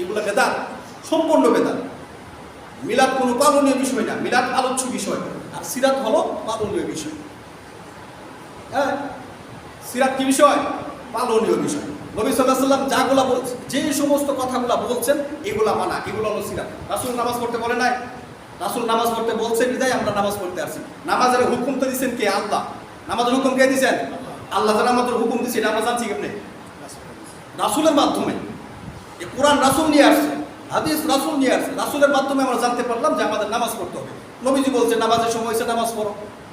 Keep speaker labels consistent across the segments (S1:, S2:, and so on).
S1: এগুলো বেদাত, সম্পূর্ণ বেদাত। মিলাদ কোনো পালনীয় বিষয় না, মিলাদ আলোচ্য বিষয়। আর সিরাত হলো পালনীয় বিষয়। হ্যাঁ? সিরাত কি বিষয়? পালনীয় বিষয়। নবী সাল্লাম যাগুলা বলছেন যে সমস্ত কথাগুলা বলছেন, এগুলা মানা, এগুলো হলো সিরাত। রাসুল নামাজ পড়তে বলে নাই? রাসুল নামাজ পড়তে বলছে, বিদায় আমরা নামাজ পড়তে আসছি নামাজের হুকুম তো দিচ্ছেন কে? আল্লাহ। নামাজের হুকুম কে দিচ্ছেন আল্লাহ। যারা আমাদের হুকুম দিচ্ছে এটা আমরা জানছি কেমনে? রাসুলের মাধ্যমে। এ কোরআন রাসুল নিয়ে আসছে, হাদিস রাসুল নিয়ে আসছে, রাসুলের মাধ্যমে আমরা জানতে পারলাম যে আমাদের নামাজ পড়তে হবে। নবীজি বলছে, নামাজের সময় এসে নামাজ পড়ো।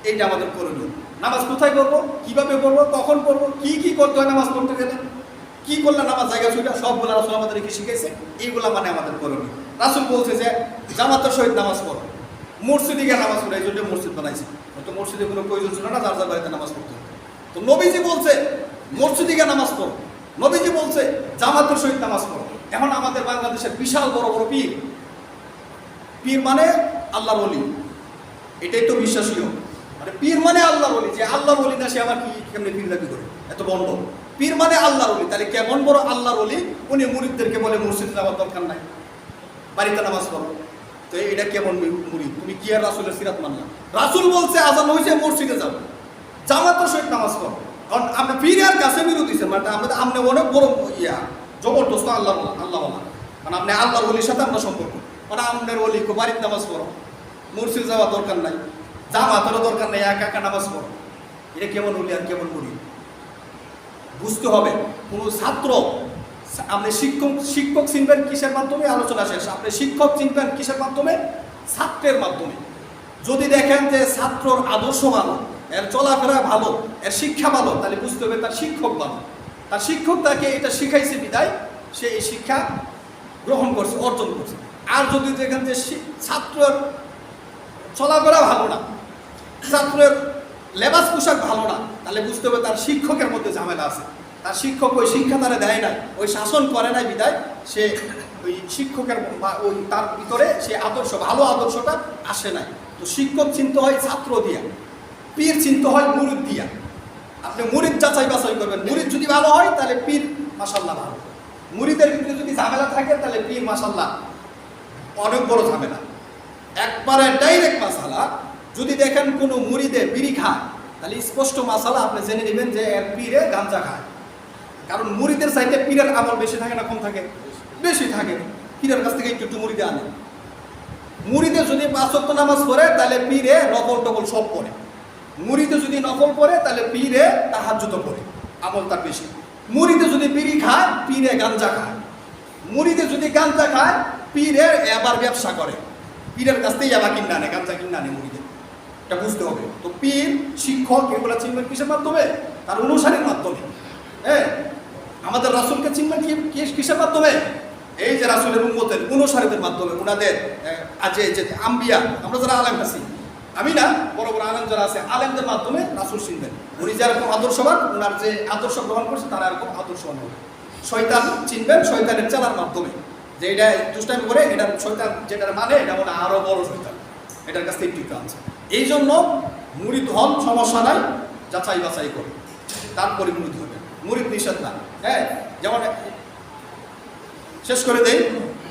S1: এইটা আমাদের করণীয়। নামাজ কোথায় পড়ব, কীভাবে পড়ব, কখন পড়ব, কি কি করতে হয় নামাজ পড়তে গেলে? কি করলে নামাজ জায়গা ছুটা সবগুলো রাসুল আমাদেরকে শিখেছে এইগুলা মানে আমাদের করণীয়। রাসুল বলছে যে, জামাতের সহিত নামাজ পড়ো। মসজিদে গিয়ে নামাজ পড়ো, এই জন্য মসজিদ বানাইছে। তো মসজিদে কোনো প্রয়োজন ছিল না, যার যার বাড়িতে নামাজ পড়তে। তো নবীজি বলছে, মসজিদে গিয়ে নামাজ পড়ো। নবীজি বলছে, জামাতের সহিত নামাজ পড়ো। এখন আমাদের বাংলাদেশের বিশাল বড় বড় পীর। পীর মানে আল্লাহর অলি এটাই তো বিশ্বাসীয়। মানে পীর মানে আল্লাহর অলি যে আল্লাহর অলি না, সে আবার কি কেমনি পীর দাবি করে? এত বন্ধ। পীর মানে আল্লাহর অলি তাহলে কেমন বড় আল্লাহর অলি উনি মুরিদদেরকে বলে, মসজিদে যাওয়ার দরকার নাই। বাড়িতে নামাজ পড়ো। তো এটা কেমন মুরিদ? তুমি কি আর রাসুলের সিরাত মানলাম রাসুল বলছে, আজান হয়েছে মসজিদে যাব জামাতের সহিত নামাজ পড়ো। কারণ আপনি পীরের কাছে বিরোধী মানে আমাদের আপনি অনেক বড় ইয়া। জবরদস্ত আল্লাহ আল্লাহ মানে আপনি আল্লাহর অলির সাথে আপনার সম্পর্ক। মানে আপনার অলি বাড়িতে নামাজ পড়ো। মসজিদ যাওয়ার দরকার নাই। জামাতেরও দরকার নাই, একা একা নামাজ পড়ো। এটা কেমন অলি আর কেমন মুরিদ বুঝতে হবে, কোনো ছাত্র, আপনি শিক্ষক শিক্ষক চিনবেন কিসের মাধ্যমে? আলোচনা শেষ। আপনি শিক্ষক চিনবেন কিসের মাধ্যমে? ছাত্রের মাধ্যমে। যদি দেখেন যে ছাত্রর আদর্শ ভালো, এর চলাফেরা ভালো, এর শিক্ষা ভালো, তাহলে বুঝতে হবে তার শিক্ষক ভালো। তার শিক্ষক তাকে এটা শিখাইছে বিদায়, সে এই শিক্ষা গ্রহণ করছে, অর্জন করছে। আর যদি দেখেন যে ছাত্রের চলাফেরা ভালো না, ছাত্রের লেবাস পোশাক ভালো না, তাহলে বুঝতে হবে তার শিক্ষকের মধ্যে ঝামেলা আছে। তার শিক্ষক ওই শিক্ষা তারা দেয় না ওই শাসন করে নাই বিদায়, সে ওই শিক্ষকের ওই তার ভিতরে সে আদর্শ, ভালো আদর্শটা আসে নাই। তো শিক্ষক চিনতে হয় ছাত্র দিয়া, পীর চিন্তা হয় মুরিদ দিয়া। আপনি মুরিদ যাচাই বাছাই করবেন। মুরিদ যদি ভালো হয়, তাহলে পীর মাসাল্লাহ ভালো। মুরিদের ভিতরে যদি ঝামেলা থাকে, তাহলে পীর মাসাল্লাহ অনেক বড় ঝামেলা। একবারে ডাইরেক্ট মাসালা যদি দেখেন কোনো মুড়িদে বিড়ি খায়, তাহলে স্পষ্ট মাসালা আপনি জেনে নেবেন যে এর পীরে গাঞ্জা খায়। কারণ মুড়িদের সাইডে পীরের আমল বেশি থাকে না, কম থাকে? বেশি থাকে। পীরের কাছ থেকে একটু একটু মুড়িদে আনে মুড়িদে যদি পাঁচ নামাজ পড়ে, তাহলে পীরে নকল টকল সব পড়ে। মুড়িতে যদি নকল করে তাহলে পীরে তাহাজ্জুদ পড়ে, আমল তার বেশি। মুড়িতে যদি বিড়ি খায়, পীরে গাঞ্জা খায়। মুড়িতে যদি গাঞ্জা খায়, পীরে এবার ব্যবসা করে। পীরের কাছ থেকে এবার কিনে আনে, গাঞ্জা কিনে আনে মুড়িতে। এটা বুঝতে হবে। তো পীর, শিক্ষক, এগুলো চিনবেন কিসের মাধ্যমে? তার অনুসারীর মাধ্যমে। হ্যাঁ? আমাদের রাসুলকে চিনবেন কি কিসের মাধ্যমে? এই যে রাসুলের উন্মতের অনুসারীদের মাধ্যমে ওনাদের আজ যে আম্বিয়া, আমরা যারা আলেম আছি আমি না বড় বড় আলেম যারা আছে, আলেমদের মাধ্যমে রাসুল চিনবেন। উনি যেরকম আদর্শবান ওনার যে আদর্শ গ্রহণ করছে, তারা এরকম আদর্শবান হবে। শয়তান চিনবেন শয়তানের চালার মাধ্যমে। যে এটা দুষ্টামি করে, এটা শয়তান যেটার মানে এটা মনে হয় আরও বড় শয়তান। এটার কাছ থেকে আছে। এই জন্য মুড়ি হন, সমস্যা নাই, যাচাই বাছাই করে তারপরে মুড়িদ হবে মুড়িদ নিষেধ না। হ্যাঁ যেমন শেষ করে দেই।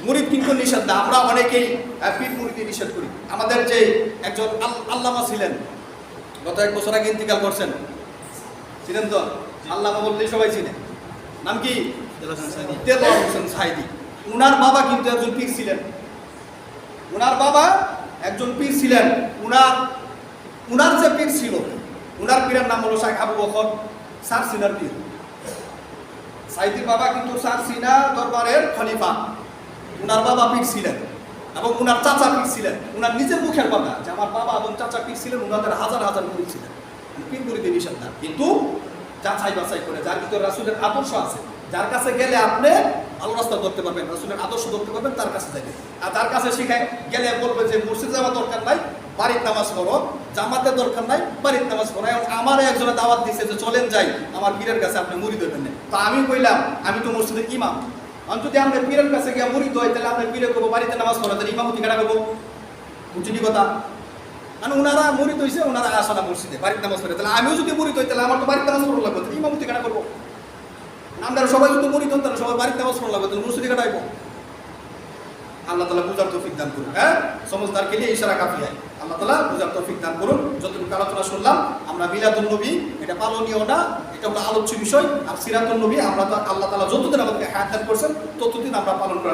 S1: মুরিদ কিন্তু নিষেধ না। আমরা অনেকেই পীর মুরিদি নিষেধ করি। আমাদের যে একজন আল- আল্লামা ছিলেন গত এক বছর আগে ইন্তিকাল করছেন। ছিলেন তো? আল্লামা বললেই সবাই চিনে। নাম কি? হোসেন সাইদি। উনার বাবা কিন্তু একজন পীর ছিলেন। উনার বাবা একজন পীর ছিলেন। উনার উনার যে পীর ছিল উনার পীরের নাম হলো শাহ আবু বকর সার সিনার পীর। সাইদির বাবা কিন্তু সার সিনা দরবারের খলিফা। উনার বাবা পীর ছিলেন এবং উনার চাচা পীর ছিলেন। উনার নিজের মুখের কথা যে আমার বাবা এবং চাচা পীর ছিলেন, উনাদের হাজার হাজার মুড়ি ছিলেন। পীর মুড়িতে নিষেধ না কিন্তু যাচাই বাছাই করে যার ভিতরে রাসুলের আদর্শ আছে, যার কাছে গেলে আপনি ভালো রাস্তা ধরতে পারবেন, রাসুলের আদর্শ ধরতে পারবেন, তার কাছে যাইবেন আর তার কাছে শিখায়, গেলে বলবে যে মসজিদ যাওয়ার দরকার নাই, বাড়ির নামাজ পড়ো। জামাতের দরকার নাই, বাড়ির নামাজ পড়ো। এখন আমার একজনে দাওয়াত দিছে যে চলেন যাই, আমার পীরের কাছে আপনি মুড়ি দেবেন তো আমি কইলাম, আমি তো মসজিদের ইমাম। আমি যদি আমরা পীরের কাছে গিয়ে মুড়ি দই তাহলে আমরা পীরে করব বাড়িতে নামাজ পড়ো, তাহলে ইমামতি কেনা করব? বুঝলি কথা? মানে ওনারা মুড়ি হইছে ওনারা আসে না মসজিদে, বাড়িতে নামাজ পড়ে, তাহলে আমিও যদি মুড়ি হই, তাহলে আমার তো বাড়িতে নামাজ পড়া লাগবে, তাহলে ইমামতি কেনা করব? আমরা সবাই যদি মুড়ি হন, তাহলে সবাই বাড়িতে নামাজ পড়া লাগবে, তাহলে মসজিদে কাটাইবো আল্লাহ তালা বুঝার তৌফিক দান করুন হ্যাঁ? সমজদার কে লিয়ে ইশারা কাফি হয় আল্লাহ তালা বুঝার তৌফিক দান করুন। যতটুকু আলোচনা শুনলাম, আমরা মিলাদুল নবী, এটা পালনীয় না, এটা হলো আলোচ্য বিষয়। আর সিরাতুল নবী, আমরা আল্লাহ তালা যতদিন আমাদেরকে হায়াত করছেন, ততদিন আমরা পালন করার